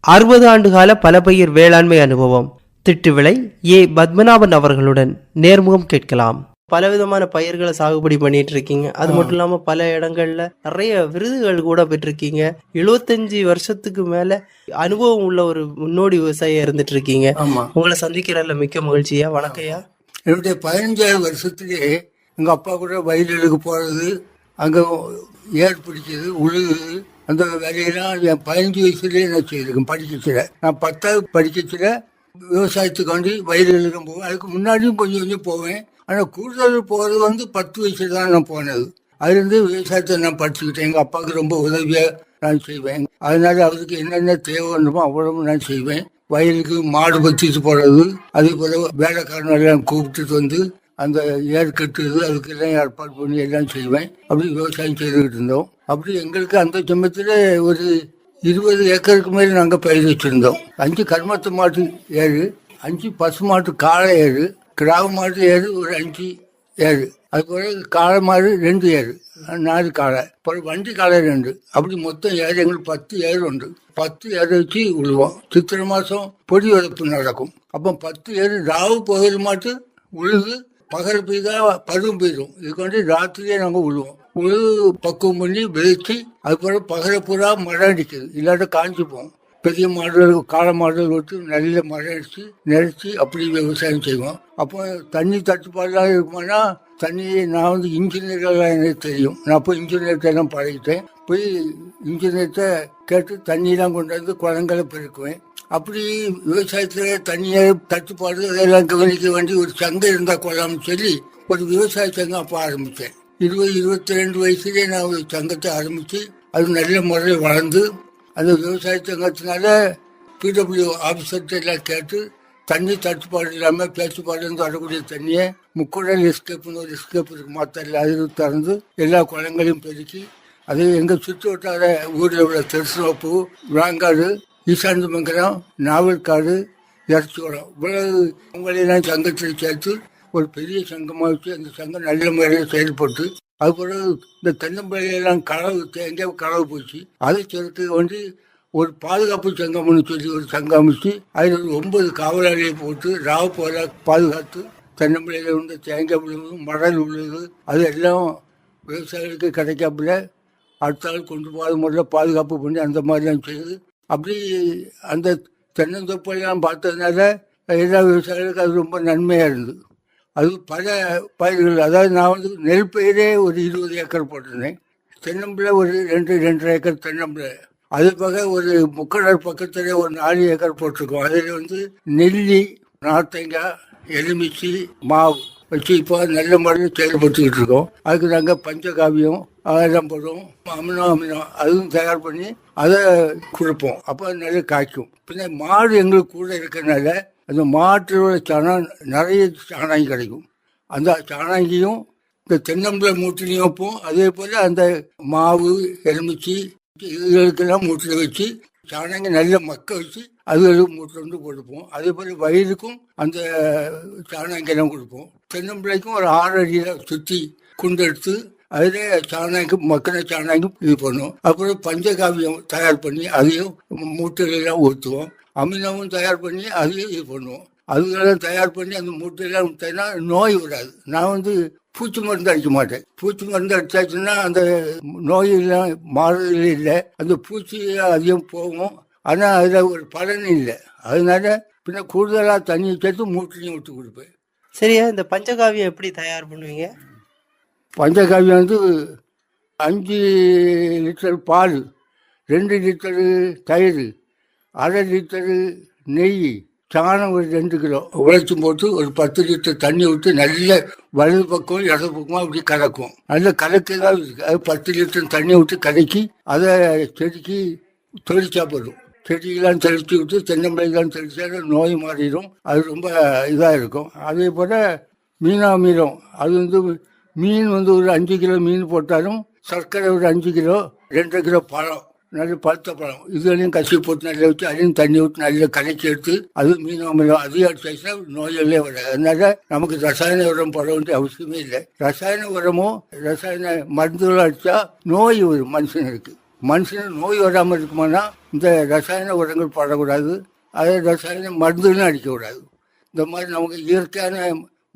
அறுபது ஆண்டுகால பல பயிர் வேளாண்மை அனுபவம். திட்டுவிளை ஏ. பத்மநாபன் அவர்களுடன் நேர்முகம் கேட்கலாம். பலவிதமான பயிர்களை சாகுபடி பண்ணிட்டு இருக்கீங்க அது மட்டும் இல்லாம பல இடங்கள்ல நிறைய விருதுகள் கூட பெற்றிருக்கீங்க. எழுபத்தஞ்சு வருஷத்துக்கு மேல அனுபவம் உள்ள ஒரு முன்னோடி விவசாயியா இருந்துட்டு இருக்கீங்க உங்களை சந்திக்கிறதுல மிக்க மகிழ்ச்சியா. வணக்கம்யா. என்னுடைய பதினஞ்சாயிரம் வருஷத்துலயே எங்க அப்பா கூட வயலுக்கு போறது அங்க ஏர் பிடிச்சது உழுகுது. அந்த வேலையெல்லாம் என் பதினஞ்சு வயசுலேயே நான் செய்திருக்கேன் படிக்கச்சில நான் பத்தாவது படிக்கச்சில விவசாயத்துக்கு வந்து வயலுக்கு போவேன் அதுக்கு முன்னாடியும் கொஞ்சம் கொஞ்சம் போவேன். ஆனால் கூடுதல் போகிறது வந்து பத்து வயசுல தான் நான் போனது. அதுலேருந்து விவசாயத்தை நான் படிச்சுக்கிட்டேன். எங்கள் அப்பாவுக்கு ரொம்ப உதவியாக நான் செய்வேன். அதனால அவருக்கு என்னென்ன தேவை வேண்டுமோ அவ்வளவு நான் செய்வேன். வயலுக்கு மாடு பத்திட்டு போகிறது அதே போல வேலைக்காரனெல்லாம் கூப்பிட்டுட்டு வந்து அந்த ஏர் கட்டுறது அதுக்கெல்லாம் ஏற்பாடு பண்ணி எல்லாம் செய்வேன். அப்படி விவசாயம் செய்துக்கிட்டு இருந்தோம். அப்படி எங்களுக்கு அந்த சமயத்தில் ஒரு இருபது ஏக்கருக்கு மேலே நாங்கள் பயிர் வச்சுருந்தோம். அஞ்சு கருமத்து மாட்டு ஏறு அஞ்சு பசு மாட்டு காளை ஏறு கிராம மாட்டு ஏறு ஒரு அஞ்சு ஏறு. அது காளை மாடு ரெண்டு ஏறு நாலு காளை அப்புறம் வண்டி காளை ரெண்டு. அப்படி மொத்தம் ஏறு எங்களுக்கு பத்து ஏறு உண்டு. பத்து ஏறு வச்சு விழுவோம் சித்திரை மாதம் பொடி வளர்ப்பு நடக்கும். அப்போ பத்து ஏறு ராவு போகிற மாட்டு உழுது பகல் பெய்தா பருவம் பெய்தும். இதுக்கு வந்து ராத்திரியே நாங்கள் விழுவோம் உழுது பக்குவம் பண்ணி வெளுத்து அதுக்கப்புறம் பகல பூரா மழை அடிக்குது. இல்லாட்ட காஞ்சிப்போம். பெரிய மாடுகள் காளை மாடுகள் விட்டு நல்ல மழை அடித்து நிறச்சி அப்படி விவசாயம் செய்வோம். அப்போ தண்ணி தட்டுப்பாடுலாம் இருக்குமானா தண்ணியை நான் வந்து இன்ஜினியர்களாக எனக்கு தெரியும். நான் அப்போ இன்ஜினியர்கிட்ட எல்லாம் பழகிட்டேன். போய் இன்ஜினியர்கிட்ட கேட்டு தண்ணியெல்லாம் கொண்டு வந்து குளங்களை பெருக்குவேன். அப்படி விவசாயத்தில் தண்ணியை தட்டுப்பாடு அதெல்லாம் கவனிக்க வேண்டி ஒரு சங்கம் இருந்தால் கொள்ளாமல் சொல்லி ஒரு விவசாய சங்கம் அப்போ ஆரம்பித்தேன். இருபது இருபத்தி ரெண்டு வயசுலேயே நான் ஒரு சங்கத்தை ஆரம்பித்து அது நல்ல முறையில் வளர்ந்து அந்த விவசாய சங்கத்தினால பிடபிள்யூ ஆஃபீஸர்கிட்ட எல்லாம் கேட்டு தண்ணி தட்டுப்பாடு இல்லாமல் பேச்சுப்பாடுலேருந்து வரக்கூடிய தண்ணியை முக்குடல் எஸ்கேப்னு ஒரு எஸ்கேப் இருக்கு மாத்தரில் அது திறந்து எல்லா குளங்களையும் பெருக்கி அது எங்கள் சுற்று வட்டார ஊரில் உள்ள திருசுவப்பு விளாங்காடு ஈசாந்தமங்கலம் நாவல்காடு இறச்சிக்குளம். இவ்வளவு அவங்களெல்லாம் சங்கத்தில் சேர்த்து ஒரு பெரிய சங்கமாக வச்சு அந்த சங்கம் நல்ல முறையில் செயல்பட்டு அதுக்கப்புறம் இந்த தென்னம்பிள்ளையெல்லாம் களவு எங்கேயோ களவு போச்சு? அதை சொல்றதுக்கு வந்து ஒரு பாதுகாப்பு சங்கம்னு சொல்லி ஒரு சங்கம் அமைச்சு அதில் ஒரு ஒன்பது காவலாளியை போட்டு ராவ போல பாதுகாத்து தென்னம்பிள்ளையில் வந்து தேங்காய் விழுது மடல் விழுது அது எல்லாம் விவசாயிகளுக்கு கிடைக்காப்புல அடுத்த ஆள் கொண்டு போகாத முறையில் பாதுகாப்பு பண்ணி அந்த மாதிரிலாம் செய்யுது அப்படி அந்த தென்னந்தோப்பெல்லாம் பார்த்ததுனால எல்லா விவசாயிகளுக்கும் அது ரொம்ப நன்மையாக இருந்தது. அது பல பயிர்கள் அதாவது நான் வந்து நெல் பயிரே ஒரு இருபது ஏக்கர் போட்டிருந்தேன். தென்னம்பிள்ளை ஒரு ரெண்டு ரெண்டரை ஏக்கர் தென்னம்பிள்ளை. அது போக ஒரு முக்கடர் பக்கத்துல ஒரு நாலு ஏக்கர் போட்டிருக்கோம். அதில் வந்து நெல்லி நார்த்தங்காய் எலுமிச்சி மாவு வச்சு இப்போ நல்ல முறையில் செயல்படுத்திக்கிட்டு இருக்கோம். அதுக்கு நாங்கள் பஞ்சகாவியம் அதெல்லாம் போடுவோம் அமினம் அமினம் அதுவும் தயார் பண்ணி அதை கொடுப்போம். அப்போ நல்லா காய்க்கும். பின்ன மாடு எங்களுக்கு கூட இருக்கிறனால அந்த மாட்டோட சாணம் நிறைய சாணாங்கி கிடைக்கும். அந்த சாணாங்கியும் இந்த தென்னம்பிள்ளை மூட்டிலையும் வைப்போம். அதே போல் அந்த மாவு எலுமிச்சி இதுகளுக்கெல்லாம் மூட்டில் வச்சு சாணாங்க நல்ல மக்க வச்சு அதுகளுக்கு மூட்டில் வந்து கொடுப்போம் அதே போல் வயலுக்கும் அந்த சாணாங்கெல்லாம் கொடுப்போம். தென்னம்பிள்ளைக்கும் ஒரு ஆறு அடியில் சுற்றி குண்டெடுத்து அதில் சாணாங்கி மக்கின சாணாங்கி இது பண்ணுவோம். அப்புறம் பஞ்சகாவியம் தயார் பண்ணி அதையும் மூட்டையிலெல்லாம் ஊற்றுவோம் அமிலமும் தயார் பண்ணி அதையும் இது பண்ணுவோம். அதுகளெல்லாம் தயார் பண்ணி அந்த மூட்டையெல்லாம் விட்டேன்னா நோய் வராது. நான் வந்து பூச்சி மருந்து அடிக்க மாட்டேன். பூச்சி மருந்து அடிச்சாச்சுன்னா அந்த நோயெல்லாம் மாறுதல் இல்லை. அந்த பூச்சி அதிகம் போகும். ஆனால் அதில் ஒரு பலன் இல்லை. அதனால பின்ன கூடுதலாக தண்ணி சேர்த்து மூட்டையும் விட்டு கொடுப்பேன். சரியா? இந்த பஞ்சகாவியம் எப்படி தயார் பண்ணுவீங்க? பஞ்சகாவியம் வந்து அஞ்சு லிட்டர் பால் ரெண்டு லிட்டரு தயிர் அரை லிட்டரு நெய் சாணம் ஒரு ரெண்டு கிலோ. உழைச்சும் போட்டு ஒரு பத்து லிட்டர் தண்ணி விட்டு நல்ல வலது பக்கம் இடது பக்கமாக அப்படி கலக்கும். நல்ல கலக்கு தான் அது பத்து லிட்டர் தண்ணி விட்டு கலக்கி அதை செடிக்கு தெளிச்சா போதும் செடிக்கெல்லாம் தெளித்து விட்டு தென்னம்பிள்ளைக்கெல்லாம் தெளிச்சா நோய் மாறிடும். அது ரொம்ப இதாக இருக்கும். அதே போல் மீனாமீரம் அது வந்து மீன் வந்து ஒரு அஞ்சு கிலோ மீன் போட்டாலும் சர்க்கரை ஒரு அஞ்சு கிலோ ரெண்டு கிலோ பழம். நல்ல பழுத்த பழம். இதுலையும் கசி போட்டு நல்லா வச்சு அதையும் தண்ணி ஊற்றி நல்லா கரைச்சி எடுத்து அது மீன் அமிலம் அதையும் அடிச்சாச்சுன்னா நோயெல்லாம் வராது. அதனால நமக்கு ரசாயன உரம் போட வேண்டிய அவசியமே இல்லை. ரசாயன உரமும் ரசாயன மருந்துகளும் அடித்தா நோய் வரும் மனுஷனுக்கு மனுஷனுக்கு நோய் வராமல் இருக்குமானா இந்த ரசாயன உரங்கள் போடக்கூடாது. அதே ரசாயன மருந்துகளும் அடிக்கக்கூடாது. இந்த மாதிரி நமக்கு இயற்கையான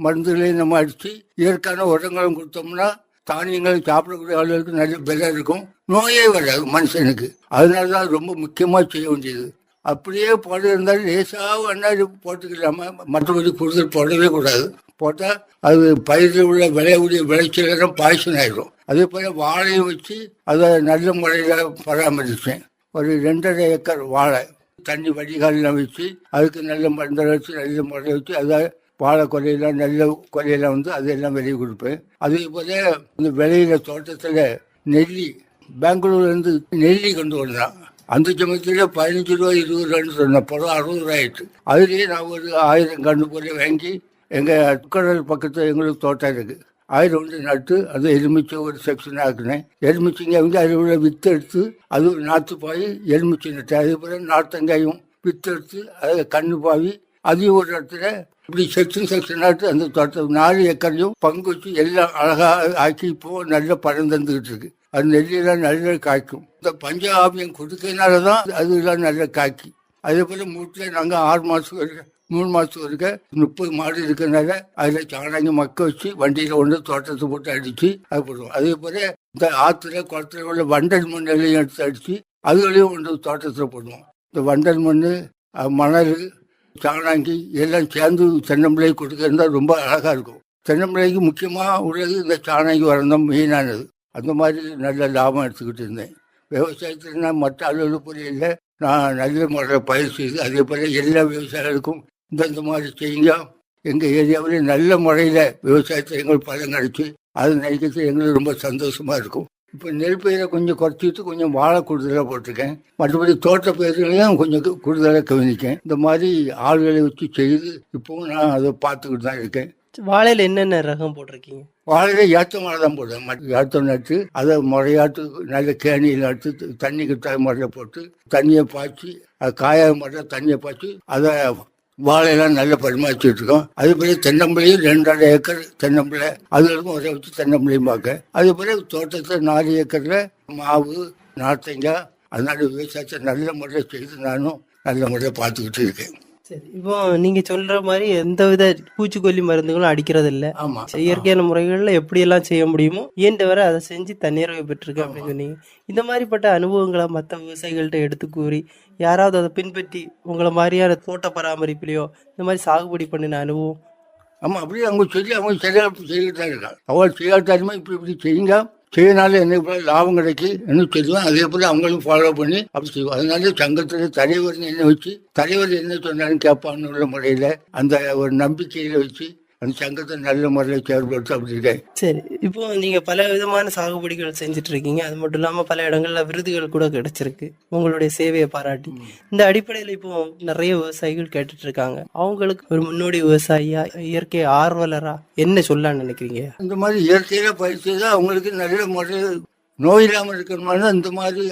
மருந்துகளையும் நம்ம அடித்து இயற்கையான உரங்களும் கொடுத்தோம்னா தானியங்கள் சாப்பிடக்கூடிய ஆளுகளுக்கு நிறைய பலம் இருக்கும். நோயே வராது மனுஷனுக்கு. அதனால தான் ரொம்ப முக்கியமாக செய்ய வேண்டியது. அப்படியே போட இருந்தாலும் லேசாக வேணா போட்டுக்கலாம. மற்றபடி கூடுதல் போடவே கூடாது. போட்டால் அது பயிரில் உள்ள விளையக்கூடிய விளைச்சலாம் பாய்ச்சல் ஆயிடும். அதே போல் வாழையை வச்சு அதை நல்ல முறையில் பராமரித்தேன் ஒரு ரெண்டரை ஏக்கர் வாழை தண்ணி வடிகாலில் வச்சு அதுக்கு நல்ல மருந்தை வச்சு நல்ல முறையை வச்சு அதை வாழை கொலையெல்லாம் நல்ல கொலையெல்லாம் வந்து அதெல்லாம் வெளியே கொடுப்பேன். அதே போல் இந்த விளையில தோட்டத்தில் நெல்லி பெங்களூர்லேருந்து நெல்லி கொண்டு வந்தான் அந்த சமயத்தில் பதினஞ்சு ரூபா இருபது ரூபான்னு சொன்னேன். படம் அறுபது ரூபா ஆயிடுச்சு அதுலேயே நான் ஒரு ஆயிரம் கன்று போய் வாங்கி எங்கள் கடல் பக்கத்தில் எங்களுக்கு தோட்டம் இருக்குது ஆயிரம் ஒன்று நட்டு அது எலுமிச்சை ஒரு செக்ஷன் ஆக்குனேன். எலுமிச்சைங்க வந்து அதில் உள்ள வித்து எடுத்து அது ஒரு நாற்று பாய் எலுமிச்சை நட்டேன் அதே போல் நார்த்தங்காயும் வித்து எடுத்து அதை கண்ணு பாவி அதையும் ஒரு இடத்துல இப்படி செக்ஷன் செக்ஷன் ஆட்டு அந்த தோட்டம் நாலு ஏக்கரையும் பங்கு வச்சு எல்லாம் அழகாக ஆக்கி இப்போ நல்லா பழம் தந்துக்கிட்டு இருக்கு. அது நெல்லாம் நல்ல காய்க்கும். இந்த பஞ்சாபியம் கொடுக்கறதுனால தான் அதுலாம் நல்லா காய்க்கி. அதே போல் மூட்டில் நாங்கள் ஆறு மாதத்துக்கு இருக்க மூணு மாதத்துக்கு இருக்க முப்பது மாடு இருக்கிறதுனால அதில் சாணங்க மக்க வச்சு வண்டியில் கொண்டு தோட்டத்தை போட்டு அடித்து அது போடுவோம். அதே போல் இந்த ஆற்றுல குளத்துல உள்ள வண்டல் மண்ணையும் எடுத்து அடித்து அதுகளையும் கொண்டு தோட்டத்தில் போடுவோம். இந்த வண்டல் மண் மணல் சாணாங்கி எல்லாம் சேர்ந்து தென்னம்பிள்ளை கொடுக்கறதா ரொம்ப அழகாக இருக்கும். தென்னம்பிள்ளைக்கு முக்கியமாக உள்ளது இந்த சாணாங்கி வரந்தம் மெயினானது அந்த மாதிரி நல்ல லாபம் எடுத்துக்கிட்டு இருந்தேன். விவசாயத்தில் நான் மற்ற அலுவலக இல்லை நான் நல்ல முறையில் பயிர் செய்து அதே போல் எல்லா விவசாயிகளுக்கும் இந்தந்த மாதிரி செய்யுங்க எங்கள் ஏரியாவில் நல்ல முறையில் விவசாயத்தில் எங்களுக்கு பலன் கிடைச்சி அது நினைக்கிறது எங்களுக்கு ரொம்ப சந்தோஷமாக இருக்கும். இப்போ நெல் பயிரை கொஞ்சம் குறைச்சிட்டு கொஞ்சம் வாழை கூடுதலாக போட்டிருக்கேன். மற்றபடி தோட்ட பயிர்களையும் கொஞ்சம் கூடுதலாக கவனிக்கேன் இந்த மாதிரி ஆள்களை வச்சு செய்து இப்போவும் நான் அதை பார்த்துக்கிட்டு தான் இருக்கேன். வாழையில என்னென்ன ரகம் போட்டிருக்கீங்க? வாழையில ஏற்ற மழை தான் போடுவேன். மற்ற ஏற்றம் நட்டு அதை முறையாட்டு நல்ல கேணியில் நட்டு தண்ணி கிட்ட முறையில் போட்டு தண்ணியை பாய்ச்சி அது காய முறையில் தண்ணியை பாய்ச்சி அதை வாழையெல்லாம் நல்லா பரிமாறிச்சுட்டு இருக்கோம் அதே போல தென்னம்பிள்ளையும் ரெண்டரை ஏக்கர் தென்னம்பிள்ளை. அதுகளுக்கும் ஒரே வச்சு தென்னம்பிள்ளையும் பார்க்க அதே போல தோட்டத்தில் நாலு ஏக்கரில் மாவு நார்த்தங்காய் அதனால விவசாயத்தை நல்ல முறையில் செய்து நானும் நல்ல முறையில் பார்த்துக்கிட்டு இருக்கேன். சரி இப்போ நீங்க சொல்ற மாதிரி எந்த வித பூச்சிக்கொல்லி மருந்துகளும் அடிக்கிறது இல்ல ஆமாம் இயற்கையான முறைகள்ல எப்படி எல்லாம் செய்ய முடியுமோ இயன்றவரை அதை செஞ்சு தண்ணீரை பெற்றிருக்கேன் அப்படின்னு சொன்னீங்க. இந்த மாதிரிப்பட்ட அனுபவங்களை மற்ற விவசாயிகள்கிட்ட எடுத்து கூறி யாராவது அதை பின்பற்றி உங்களை மாதிரியான தோட்ட பராமரிப்புலையோ இந்த மாதிரி சாகுபடி பண்ணின அனுபவம்? ஆமாம் அப்படியே அவங்க சொல்லி அவங்க சரியாக செய்துட்டு தான் இருக்காங்க அவள் செய்யாட்டாலுமே இப்படி இப்படி செய்யுங்க. செய்யனால என்ன லாபம் கிடைக்கி என்ன தெரியும். அதே போல் அவங்களும் ஃபாலோ பண்ணி அப்படி செய்வோம் அதனால சங்கத்தில் தலைவர்னு என்ன வச்சு தலைவர் என்ன சொன்னாலும் கேட்பான்னு உள்ள முறையில் அந்த ஒரு நம்பிக்கையில் வச்சு அந்த சங்கத்தை நல்ல முறையில் செயல்படுத்த அப்படி இருக்கேன் சரி இப்போ நீங்க பல விதமான சாகுபடிகள் செஞ்சுட்டு இருக்கீங்க அது மட்டும் இல்லாம பல இடங்கள்ல விருதுகள் கூட கிடைச்சிருக்கு. உங்களுடைய சேவையை பாராட்டி. இந்த அடிப்படையில இப்போ நிறைய விவசாயிகள் கேட்டுட்டு இருக்காங்க அவங்களுக்கு ஒரு முன்னோடி விவசாயியா இயற்கை ஆர்வலரா என்ன சொல்லலாம்னு நினைக்கிறீங்க? இந்த மாதிரி இயற்கையில் பயிர் செய்தால் அவங்களுக்கு நல்ல முறையில் நோய் இல்லாமல் இருக்கணும்னா இந்த மாதிரி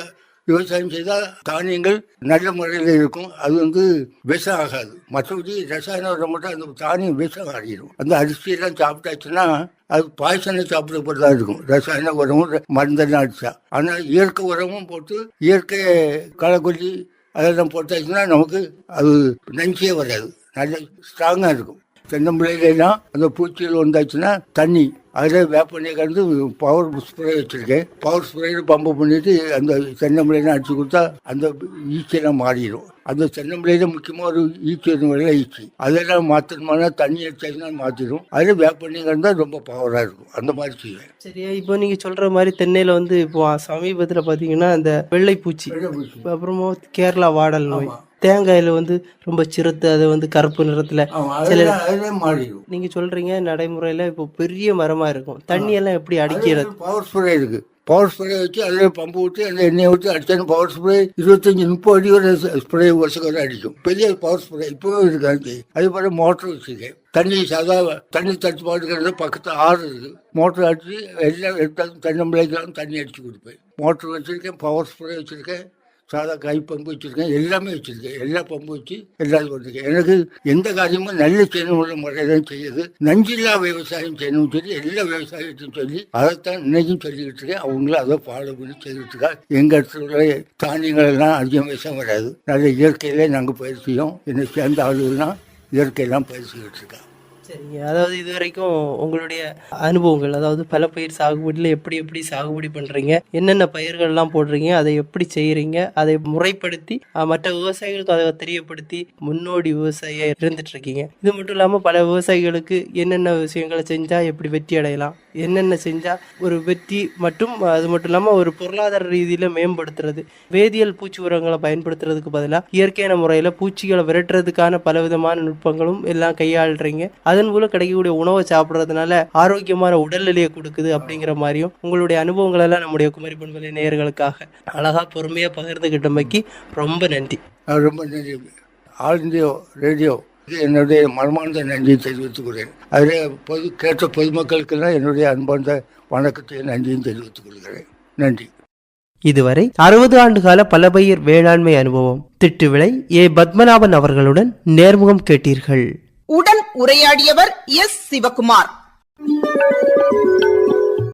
விவசாயம் செய்தால் தானியங்கள் நல்ல முறையில் இருக்கும். அது வந்து விஷம் ஆகாது. மற்றபடி ரசாயன உரம் மட்டும் அந்த தானியம் விஷம் ஆகிடும். அந்த அரிசியெல்லாம் சாப்பிட்டாச்சுன்னா அது பாய்சனை சாப்பிடப்பட்டு தான் இருக்கும். ரசாயன உரமும் மருந்தெல்லாம் அடிச்சா. ஆனால் இயற்கை உரமும் போட்டு இயற்கை களைக்கொல்லி அதெல்லாம் போட்டாச்சுன்னா நமக்கு அது நஞ்சியே வராது. நல்ல ஸ்ட்ராங்காக இருக்கும். தென்னம்பிள்ளைலாம் அந்த பூச்சிகள் வந்தாச்சுன்னா தண்ணி. அதில் வேப்பெண்ணெய் கலந்து பவர் ஸ்ப்ரே வச்சுருக்கேன். பவர் ஸ்ப்ரேயில் பம்பு பண்ணிட்டு அந்த தென்னம்பிள்ளைலாம் அடிச்சு கொடுத்தா அந்த ஈச்செல்லாம் மாறிடும். அந்த தென்னம்பிள்ளையில முக்கியமாக ஒரு ஈச்சி வெள்ளை ஈச்சி. அதெல்லாம் மாற்றணுமானா தண்ணி அடிச்சாச்சுன்னா மாற்றிடும் அதில் வேப்பெண்ணெய் கலந்தால் ரொம்ப பவராக இருக்கும். அந்த மாதிரி செய்வேன். சரியா இப்போ நீங்க சொல்ற மாதிரி தென்னையில வந்து இப்போ சமீபத்துல பாத்தீங்கன்னா அந்த வெள்ளைப்பூச்சி. அப்புறமா கேரளா வாடல் நோய். தேங்காயில வந்து ரொம்ப சிறுத்து அது வந்து கருப்பு நிறத்துல ஆமாம் அதில் அதிலே மாறிடும். நீங்க சொல்றீங்க நடைமுறையில இப்போ பெரிய மரமா இருக்கும். தண்ணி எல்லாம் எப்படி அடிக்கிறது? பவர் ஸ்ப்ரே இருக்கு. பவர் ஸ்ப்ரே வச்சு அதில் பம்பு விட்டு அந்த எண்ணெயை விட்டு அடிச்சாலும் பவர் ஸ்ப்ரே இருபத்தஞ்சி முப்பது அடி வரை ஸ்ப்ரே வருஷம் வரை அடிக்கும். பெரிய பவர் ஸ்ப்ரே இப்போவும் இருக்கு அது போல் மோட்டர் வச்சுருக்கேன் தண்ணி சாதா தண்ணி தட்டுப்பாடுங்கிறது பக்கத்தில் ஆறு இருக்கு. மோட்டர் அடிச்சு எல்லாம் எடுத்தாலும் தென்னம்பிள்ளைக்கெல்லாம் தண்ணி அடிச்சு கொடுப்பேன். மோட்டர் வச்சுருக்கேன் பவர் ஸ்ப்ரே வச்சுருக்கேன். சாதா கை பம்பு வச்சுருக்கேன் எல்லாமே வச்சுருக்கேன். எல்லா பம்பு வச்சு எல்லாரும் வந்திருக்கேன் எனக்கு எந்த காரியமும் நல்ல செய்யணும்னு முறை தான் செய்யுது நஞ்சில்லா விவசாயம் செய்யணும்னு சொல்லி எல்லா விவசாயத்தையும் சொல்லி அதைத்தான் இன்னைக்கும் சொல்லிக்கிட்டு இருக்கேன். அவங்களும் அதை ஃபாலோ பண்ணி செய்துட்டு இருக்கா எங்கள் இடத்துல உள்ள தானியங்கள் எல்லாம் அதிகம் விஷயம் வராது. நல்ல இயற்கையிலே நாங்கள் பயிற்சியும் என்னை சேர்ந்த ஆளுகள்லாம் இயற்கையெல்லாம் பயிற்சிக்கிட்டு செய்துட்டு இருக்கா சரிங்க. அதாவது இது வரைக்கும் உங்களுடைய அனுபவங்கள் அதாவது பல பயிர் சாகுபடியில் எப்படி எப்படி சாகுபடி பண்ணுறீங்க என்னென்ன பயிர்கள்லாம் போடுறீங்க? அதை எப்படி செய்கிறீங்க அதை முறைப்படுத்தி மற்ற விவசாயிகளுக்கு அதை தெரியப்படுத்தி முன்னோடி விவசாயியா இருந்துட்டு இருக்கீங்க இது மட்டும் இல்லாமல் பல விவசாயிகளுக்கு என்னென்ன விஷயங்களை செஞ்சால் எப்படி வெற்றி அடையலாம்? என்னென்ன செஞ்சால் ஒரு வெற்றி மற்றும் அது மட்டும் இல்லாமல் ஒரு பொருளாதார ரீதியில் மேம்படுத்துறது. வேதியியல் பூச்சி உரங்களை பயன்படுத்துறதுக்கு பதிலாக இயற்கையான முறையில் பூச்சிகளை விரட்டுறதுக்கான பலவிதமான நுட்பங்களும் எல்லாம் கையாளுறீங்க. அது அதன் மூலம் கிடைக்கக்கூடிய உணவை சாப்பிட்றதுனால ஆரோக்கியமான உடல்நிலையை கொடுக்குது அப்படிங்கிற மாதிரியும் உங்களுடைய அனுபவங்கள் எல்லாம் நம்முடைய குமரி பண்பலை நேயர்களுக்காக அழகா பொறுமையா பகிர்ந்துகிட்டமைக்கு ரொம்ப நன்றி. நான் ரொம்ப நன்றி. ஆல் இந்தியா ரேடியோ என்னுடைய மனமார்ந்த நன்றியை தெரிவித்துக் கொள்கிறேன் அதில் பொது கேட்ட பொதுமக்களுக்கெல்லாம் என்னுடைய அன்பார்ந்த வணக்கத்தையும் நன்றியும் தெரிவித்துக் கொள்கிறேன் நன்றி. இதுவரை அறுபது ஆண்டுகால பலபயிர் வேளாண்மை அனுபவம் திட்டுவிளை ஏ பத்மநாபன் அவர்களுடன் நேர்முகம் கேட்டீர்கள். உடன் உரையாடியவர் எஸ் சிவகுமார்.